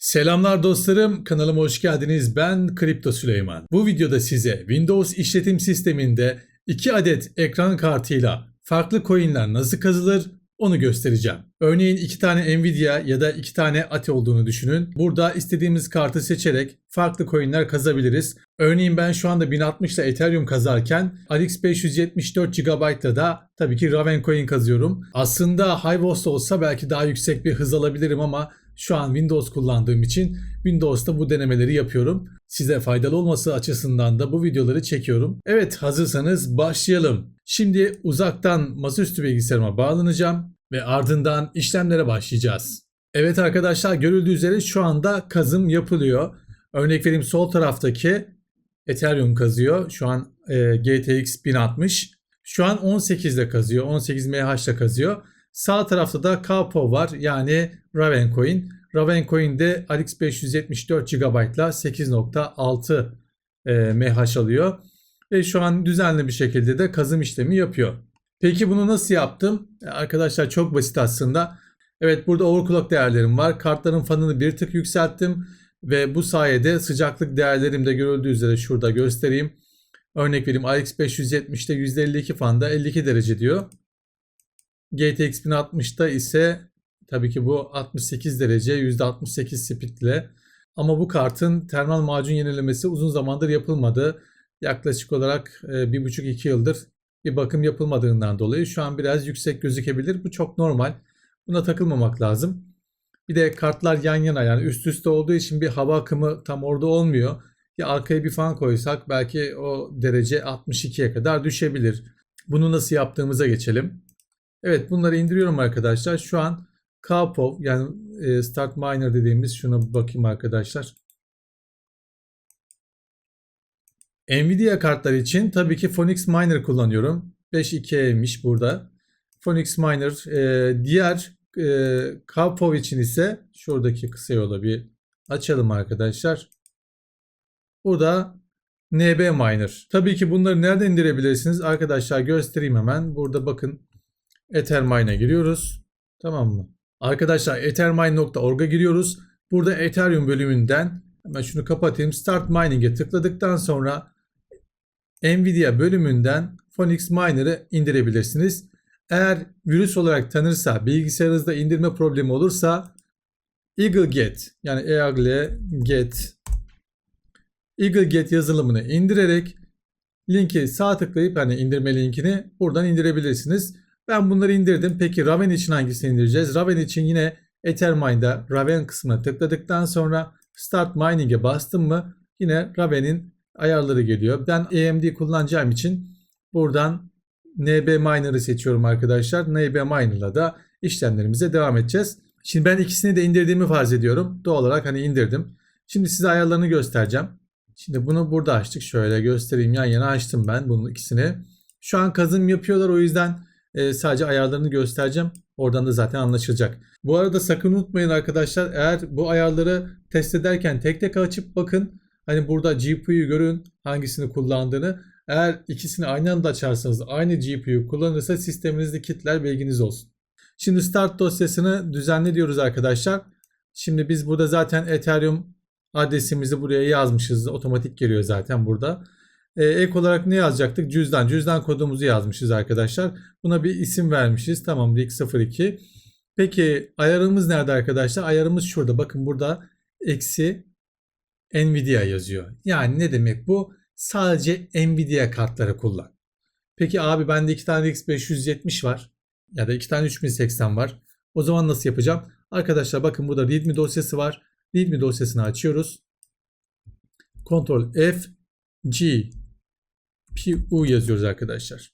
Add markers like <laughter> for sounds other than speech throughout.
Selamlar dostlarım, kanalıma hoş geldiniz. Ben Kripto Süleyman. Bu videoda size Windows işletim sisteminde 2 adet ekran kartıyla farklı coinler nasıl kazılır onu göstereceğim. Örneğin 2 tane Nvidia ya da 2 tane ATI olduğunu düşünün. Burada istediğimiz kartı seçerek farklı coinler kazabiliriz. Örneğin ben şu anda 1060 ile Ethereum kazarken RX 574 GB'da da tabii ki Raven coin kazıyorum. Aslında Hivos olsa belki daha yüksek bir hız alabilirim ama şu an Windows kullandığım için Windows'ta bu denemeleri yapıyorum. Size faydalı olması açısından da bu videoları çekiyorum. Evet hazırsanız başlayalım. Şimdi uzaktan masaüstü bilgisayarıma bağlanacağım ve ardından işlemlere başlayacağız. Evet arkadaşlar görüldüğü üzere şu anda kazım yapılıyor. Örnek vereyim sol taraftaki Ethereum kazıyor. Şu an e, GTX 1060. Şu an 18'de kazıyor. 18 MH ile kazıyor. Sağ tarafta da Kapo var yani Ravencoin. Ravencoin'de RX 574 GB ile 8.6 e, MH alıyor. Ve şu an düzenli bir şekilde de kazım işlemi yapıyor. Peki bunu nasıl yaptım? E, Arkadaşlar çok basit aslında. Evet burada overclock değerlerim var. Kartların fanını bir tık yükselttim. Ve bu sayede sıcaklık değerlerim de görüldüğü üzere şurada göstereyim. Örnek vereyim RX 570'te %52 fanda 52 derece diyor. GTX 1060'da ise tabii ki bu 68 derece %68 speedle. Ama bu kartın termal macun yenilemesi uzun zamandır yapılmadı. Yaklaşık olarak 1,5-2 yıldır bir bakım yapılmadığından dolayı şu an biraz yüksek gözükebilir. Bu çok normal. Buna takılmamak lazım. Bir de kartlar yan yana yani üst üste olduğu için bir hava akımı tam orada olmuyor. Ya arkaya bir fan koysak belki o derece 62'ye kadar düşebilir. Bunu nasıl yaptığımıza geçelim. Evet bunları indiriyorum arkadaşlar. Şu an Kpov yani e, Start Miner dediğimiz şuna bakayım arkadaşlar. Nvidia kartlar için tabii ki Phoenix Miner kullanıyorum. 5.2'ymiş burada. Phoenix Miner. E, diğer e, Kpov için ise şuradaki kısa yola bir açalım arkadaşlar. Burada NB Miner. Tabii ki bunları nereden indirebilirsiniz? Arkadaşlar göstereyim hemen. Burada bakın Ethermine'a giriyoruz. Tamam mı? Arkadaşlar ethermine.org'a giriyoruz. Burada Ethereum bölümünden hemen şunu kapatayım. Start Mining'e tıkladıktan sonra Nvidia bölümünden Phoenix Miner'ı indirebilirsiniz. Eğer virüs olarak tanırsa, bilgisayarınızda indirme problemi olursa EagleGet yani Eagle Get EagleGet yazılımını indirerek linki sağ tıklayıp hani indirme linkini buradan indirebilirsiniz. Ben bunları indirdim. Peki Raven için hangisini indireceğiz? Raven için yine Ethermine'da Raven kısmına tıkladıktan sonra Start Mining'e bastım mı yine Raven'in ayarları geliyor. Ben AMD kullanacağım için buradan NB Miner'ı seçiyorum arkadaşlar. NB Miner'la da işlemlerimize devam edeceğiz. Şimdi ben ikisini de indirdiğimi farz ediyorum. Doğal olarak hani indirdim. Şimdi size ayarlarını göstereceğim. Şimdi bunu burada açtık. Şöyle göstereyim. Yan yana açtım ben bunun ikisini. Şu an kazım yapıyorlar o yüzden e, sadece ayarlarını göstereceğim. Oradan da zaten anlaşılacak. Bu arada sakın unutmayın arkadaşlar eğer bu ayarları test ederken tek tek açıp bakın. Hani burada GPU'yu görün hangisini kullandığını. Eğer ikisini aynı anda açarsanız aynı GPU kullanırsa sisteminizde kitler bilginiz olsun. Şimdi start dosyasını düzenle diyoruz arkadaşlar. Şimdi biz burada zaten Ethereum adresimizi buraya yazmışız. Otomatik geliyor zaten burada. Ee, ek olarak ne yazacaktık? Cüzdan. Cüzdan kodumuzu yazmışız arkadaşlar. Buna bir isim vermişiz. Tamam RIC02. Peki ayarımız nerede arkadaşlar? Ayarımız şurada. Bakın burada eksi Nvidia yazıyor. Yani ne demek bu? Sadece Nvidia kartları kullan. Peki abi bende iki tane X570 var. Ya da iki tane 3080 var. O zaman nasıl yapacağım? Arkadaşlar bakın burada readme dosyası var. Readme dosyasını açıyoruz. Ctrl F G PU yazıyoruz arkadaşlar.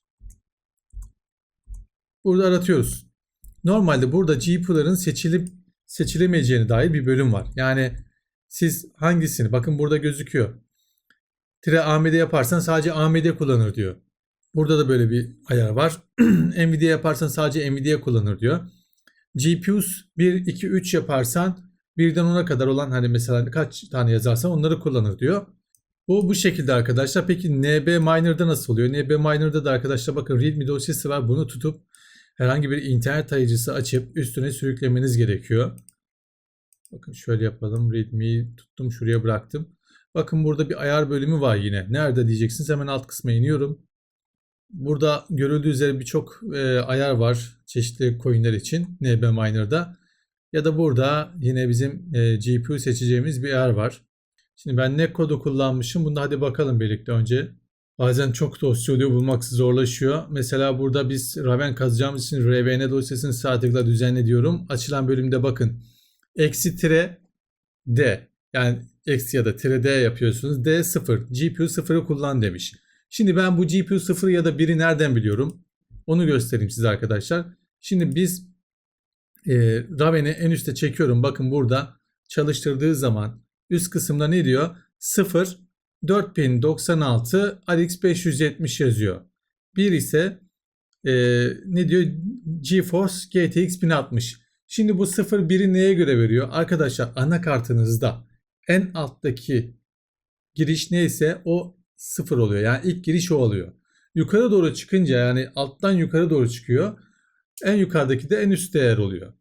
Burada aratıyoruz. Normalde burada GPU'ların seçilip seçilemeyeceğine dair bir bölüm var. Yani siz hangisini bakın burada gözüküyor. Tire AMD yaparsan sadece AMD kullanır diyor. Burada da böyle bir ayar var. <clears throat> Nvidia yaparsan sadece Nvidia kullanır diyor. GPUs 1, 2, 3 yaparsan birden 10'a kadar olan hani mesela kaç tane yazarsan onları kullanır diyor. Bu bu şekilde arkadaşlar. Peki NB Miner'da nasıl oluyor? NB Miner'da da arkadaşlar bakın readme dosyası var. Bunu tutup herhangi bir internet tarayıcısı açıp üstüne sürüklemeniz gerekiyor. Bakın şöyle yapalım. Readme'yi tuttum şuraya bıraktım. Bakın burada bir ayar bölümü var yine. Nerede diyeceksiniz. Hemen alt kısma iniyorum. Burada görüldüğü üzere birçok e, ayar var çeşitli coinler için NB Miner'da. Ya da burada yine bizim e, GPU seçeceğimiz bir ayar var. Şimdi ben ne kodu kullanmışım? Bunu hadi bakalım birlikte önce. Bazen çok dosya oluyor bulmak zorlaşıyor. Mesela burada biz Raven kazacağımız için RVN dosyasını sağ tıkla düzenle diyorum. Açılan bölümde bakın. Eksi tire D. Yani eksi ya da tire D yapıyorsunuz. D 0. GPU 0'ı kullan demiş. Şimdi ben bu GPU 0 ya da 1'i nereden biliyorum? Onu göstereyim size arkadaşlar. Şimdi biz e, Raven'i en üste çekiyorum. Bakın burada çalıştırdığı zaman üst kısımda ne diyor? 0 4096 RX 570 yazıyor. Bir ise e, ne diyor? GeForce GTX 1060. Şimdi bu 0 1'i neye göre veriyor? Arkadaşlar anakartınızda en alttaki giriş neyse o 0 oluyor. Yani ilk giriş o oluyor. Yukarı doğru çıkınca yani alttan yukarı doğru çıkıyor. En yukarıdaki de en üst değer oluyor.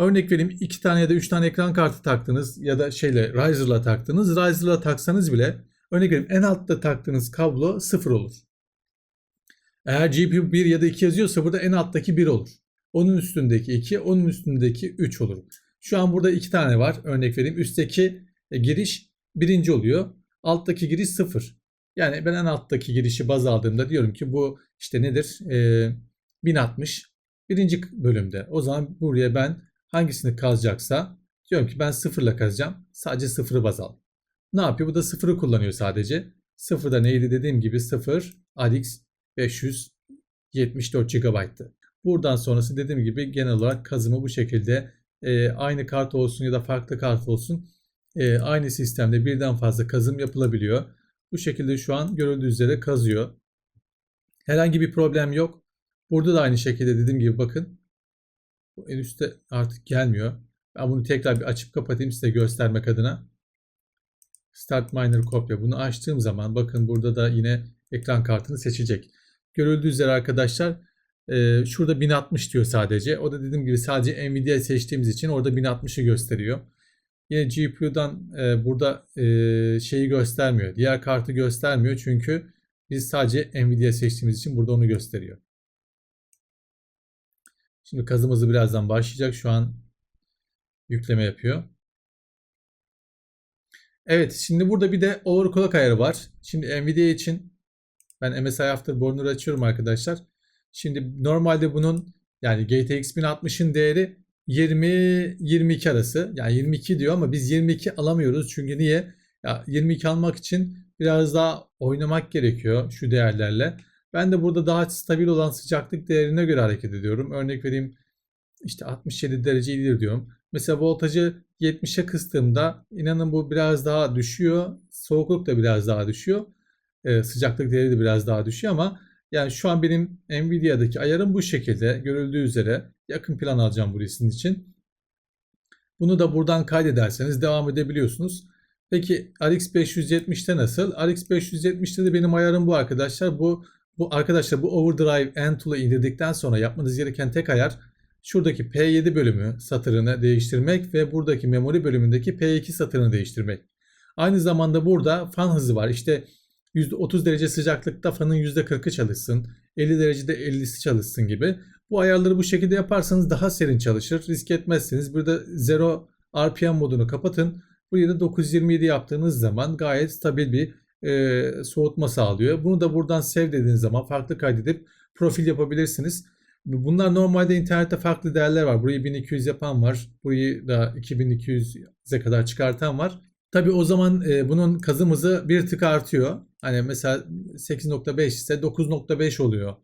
Örnek vereyim 2 tane ya da 3 tane ekran kartı taktınız ya da şeyle Riser'la taktınız. Riser'la taksanız bile örnek vereyim en altta taktığınız kablo 0 olur. Eğer GPU 1 ya da 2 yazıyorsa burada en alttaki 1 olur. Onun üstündeki 2, onun üstündeki 3 olur. Şu an burada 2 tane var. Örnek vereyim. Üstteki e, giriş birinci oluyor. Alttaki giriş 0. Yani ben en alttaki girişi baz aldığımda diyorum ki bu işte nedir? Ee, 1060 birinci bölümde. O zaman buraya ben hangisini kazacaksa diyorum ki ben sıfırla kazacağım. Sadece sıfırı baz al. Ne yapıyor? Bu da sıfırı kullanıyor sadece. Sıfırda neydi dediğim gibi 0 RX 574 GB'tı. Buradan sonrası dediğim gibi genel olarak kazımı bu şekilde e, aynı kart olsun ya da farklı kart olsun e, aynı sistemde birden fazla kazım yapılabiliyor. Bu şekilde şu an görüldüğü üzere kazıyor. Herhangi bir problem yok. Burada da aynı şekilde dediğim gibi bakın. Bu en üstte artık gelmiyor. Ben bunu tekrar bir açıp kapatayım size göstermek adına. Start Miner kopya. Bunu açtığım zaman bakın burada da yine ekran kartını seçecek. Görüldüğü üzere arkadaşlar e, şurada 1060 diyor sadece. O da dediğim gibi sadece Nvidia seçtiğimiz için orada 1060'ı gösteriyor. Yine GPU'dan e, burada e, şeyi göstermiyor. Diğer kartı göstermiyor çünkü biz sadece Nvidia seçtiğimiz için burada onu gösteriyor. Şimdi kazımızı birazdan başlayacak. Şu an yükleme yapıyor. Evet şimdi burada bir de overclock ayarı var. Şimdi Nvidia için ben MSI Afterburner açıyorum arkadaşlar. Şimdi normalde bunun yani GTX 1060'ın değeri 20-22 arası. Yani 22 diyor ama biz 22 alamıyoruz. Çünkü niye? Ya 22 almak için biraz daha oynamak gerekiyor şu değerlerle. Ben de burada daha stabil olan sıcaklık değerine göre hareket ediyorum. Örnek vereyim işte 67 derece ileri diyorum. Mesela voltajı 70'e kıstığımda inanın bu biraz daha düşüyor. Soğukluk da biraz daha düşüyor. Ee, sıcaklık değeri de biraz daha düşüyor ama yani şu an benim Nvidia'daki ayarım bu şekilde görüldüğü üzere yakın plan alacağım bu resim için. Bunu da buradan kaydederseniz devam edebiliyorsunuz. Peki RX 570'te nasıl? RX 570'te de benim ayarım bu arkadaşlar. Bu bu arkadaşlar bu Overdrive N tool'u indirdikten sonra yapmanız gereken tek ayar şuradaki P7 bölümü satırını değiştirmek ve buradaki memori bölümündeki P2 satırını değiştirmek. Aynı zamanda burada fan hızı var. İşte %30 derece sıcaklıkta fanın %40'ı çalışsın. 50 derecede 50'si çalışsın gibi. Bu ayarları bu şekilde yaparsanız daha serin çalışır. Risk etmezsiniz. Burada Zero RPM modunu kapatın. Buraya da 927 yaptığınız zaman gayet stabil bir e, soğutma sağlıyor. Bunu da buradan sev dediğiniz zaman farklı kaydedip profil yapabilirsiniz. Bunlar normalde internette farklı değerler var. Burayı 1200 yapan var. Burayı da 2200'e kadar çıkartan var. Tabii o zaman e, bunun kazım hızı bir tık artıyor. Hani mesela 8.5 ise 9.5 oluyor.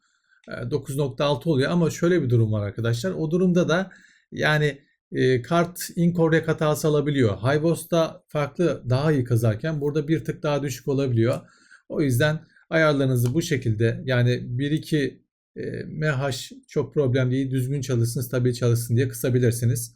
9.6 oluyor ama şöyle bir durum var arkadaşlar. O durumda da yani e, kart incorrect hatası alabiliyor. HiVos'ta farklı daha iyi kazarken burada bir tık daha düşük olabiliyor. O yüzden ayarlarınızı bu şekilde yani 1-2 e, MH çok problem değil düzgün çalışsın stabil çalışsın diye kısabilirsiniz.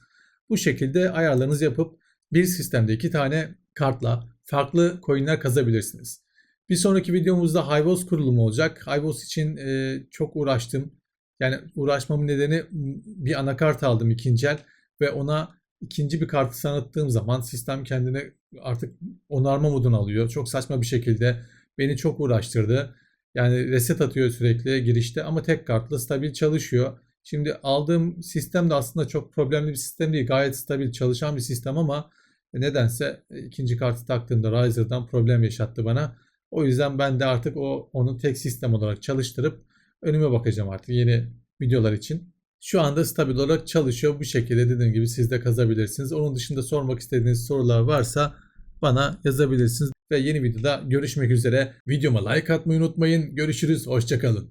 Bu şekilde ayarlarınızı yapıp bir sistemde iki tane kartla farklı coinler kazabilirsiniz. Bir sonraki videomuzda Hivos kurulumu olacak. Hivos için e, çok uğraştım. Yani uğraşmamın nedeni bir anakart aldım ikinci el ve ona ikinci bir kartı tanıttığım zaman sistem kendini artık onarma moduna alıyor. Çok saçma bir şekilde beni çok uğraştırdı. Yani reset atıyor sürekli girişte ama tek kartlı stabil çalışıyor. Şimdi aldığım sistem de aslında çok problemli bir sistem değil. Gayet stabil çalışan bir sistem ama nedense ikinci kartı taktığımda Riser'dan problem yaşattı bana. O yüzden ben de artık o onu tek sistem olarak çalıştırıp önüme bakacağım artık yeni videolar için. Şu anda stabil olarak çalışıyor. Bu şekilde dediğim gibi siz de kazabilirsiniz. Onun dışında sormak istediğiniz sorular varsa bana yazabilirsiniz. Ve yeni videoda görüşmek üzere. Videoma like atmayı unutmayın. Görüşürüz. Hoşçakalın.